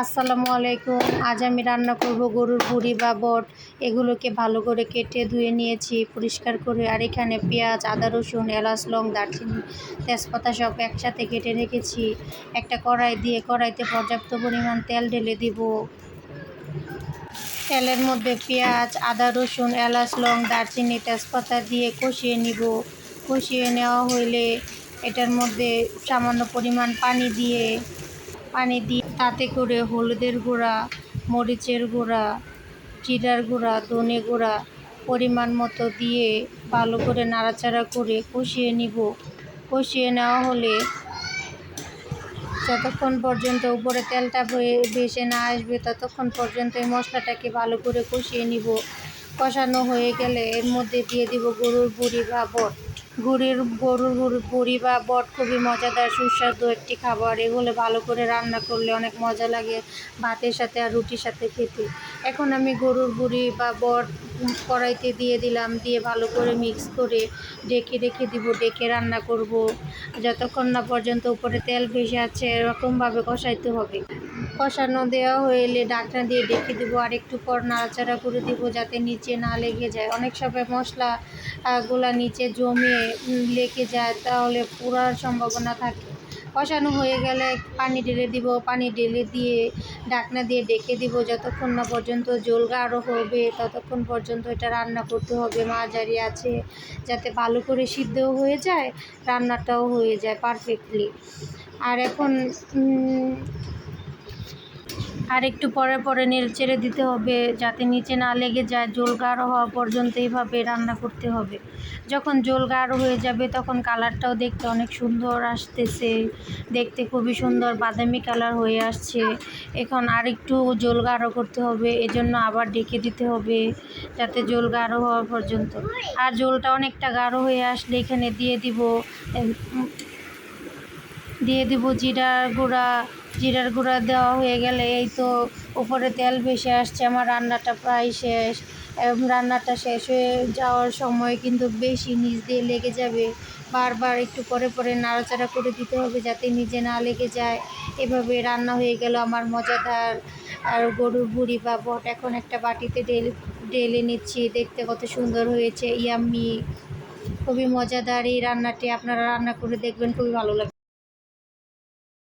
আসসালামু আলাইকুম। আজ আমি রান্না করব গরুর ভুড়ি বা বট। এগুলোকে ভালো করে কেটে ধুয়ে নিয়েছি, পরিষ্কার করে। আর এখানে পেঁয়াজ, আদা রসুন, এলাচ, লং, দারচিনি, তেজপাতা সব একসাথে কেটে রেখেছি। একটা কড়াই দিয়ে কড়াইতে পর্যাপ্ত পরিমাণ তেল ঢেলে দিব। তেলের মধ্যে পেঁয়াজ, আদা রসুন, এলাচ, লং, দারচিনি, তেজপাতা দিয়ে কষিয়ে নিব। কষিয়ে নেওয়া হইলে এটার মধ্যে সামান্য পরিমাণ পানি দিয়ে পানি দিয়ে তাতে করে হলুদের গুঁড়া, মরিচের গুঁড়া, জিরার গুঁড়া, ধনে গুঁড়া পরিমাণ মতো দিয়ে ভালো করে নাড়াচাড়া করে কষিয়ে নিব। কষিয়ে নেওয়া হলে যতক্ষণ পর্যন্ত উপরে তেলটা ভেসে না আসবে, ততক্ষণ পর্যন্ত এই মশলাটাকে ভালো করে কষিয়ে নিব। কষানো হয়ে গেলে এর মধ্যে দিয়ে দিব গরুর বুড়ি বা বট গুড়ির গরুর গুড়- বুড়ি বা বট খুবই মজাদার, সুস্বাদু একটি খাবার। এগুলো ভালো করে রান্না করলে অনেক মজা লাগে ভাতের সাথে আর রুটির সাথে খেতে। এখন আমি গরুর বুড়ি বা বট কড়াইতে দিয়ে দিলাম, দিয়ে ভালো করে মিক্স করে ডেকে রেখে দিব, ডেকে রান্না করব। যতক্ষণ না পর্যন্ত উপরে তেল ভেসে আছে, এরকমভাবে কষাইতে হবে। কষানো দেওয়া হইলে ডাকনা দিয়ে ডেকে দেবো আর একটু পর নাড়াচাড়া করে দিব যাতে নিচে না লেগে যায়। অনেক সময় মশলা গুলা নিচে জমে লেগে যায় তাহলে পুরার সম্ভাবনা থাকে। কষানো হয়ে গেলে পানি ঢেলে দিব, পানি ঢেলে দিয়ে ডাকনা দিয়ে ডেকে দিব যতক্ষণ না পর্যন্ত জল গাঢ় হবে, ততক্ষণ পর্যন্ত এটা রান্না করতে হবে। মাঝারি আছে যাতে ভালো করে সিদ্ধও হয়ে যায়, রান্নাটাও হয়ে যায় পারফেক্টলি আর এখন আর একটু পরে পরে নেড়ে দিতে হবে যাতে নিচে না লেগে যায়, জল গাঢ় হওয়া পর্যন্ত এইভাবে রান্না করতে হবে। যখন জল গাঢ় হয়ে যাবে তখন কালারটাও দেখতে অনেক সুন্দর আসতেছে, দেখতে খুবই সুন্দর বাদামি কালার হয়ে আসছে। এখন আর একটু জল গাঢ় করতে হবে, এজন্য আবার ডেকে দিতে হবে যাতে জল গাঢ় হওয়া পর্যন্ত। আর জলটা অনেকটা গাঢ় হয়ে আসলে এখানে দিয়ে দিব দিয়ে দেবো জিরার গুঁড়া। জিরার গুঁড়া দেওয়া হয়ে গেলে এই তো উপরে তেল ভেসে আসছে, আমার রান্নাটা প্রায় শেষ। রান্নাটা শেষ হয়ে যাওয়ার সময় কিন্তু বেশি নিচ দিয়ে লেগে যাবে। বারবার একটু পরে পরে নাড়াচাড়া করে দিতে হবে যাতে নিজে না লেগে যায়। এভাবে রান্না হয়ে গেল আমার মজাদার। আর গরুর বুড়ি বা বট এখন একটা বাটিতে ঢেলে ঢেলে নিচ্ছি, দেখতে কত সুন্দর হয়েছে, ইয়াম্মি। খুবই মজাদার এই রান্নাটি, আপনারা রান্না করে দেখবেন, খুবই ভালো লাগবে।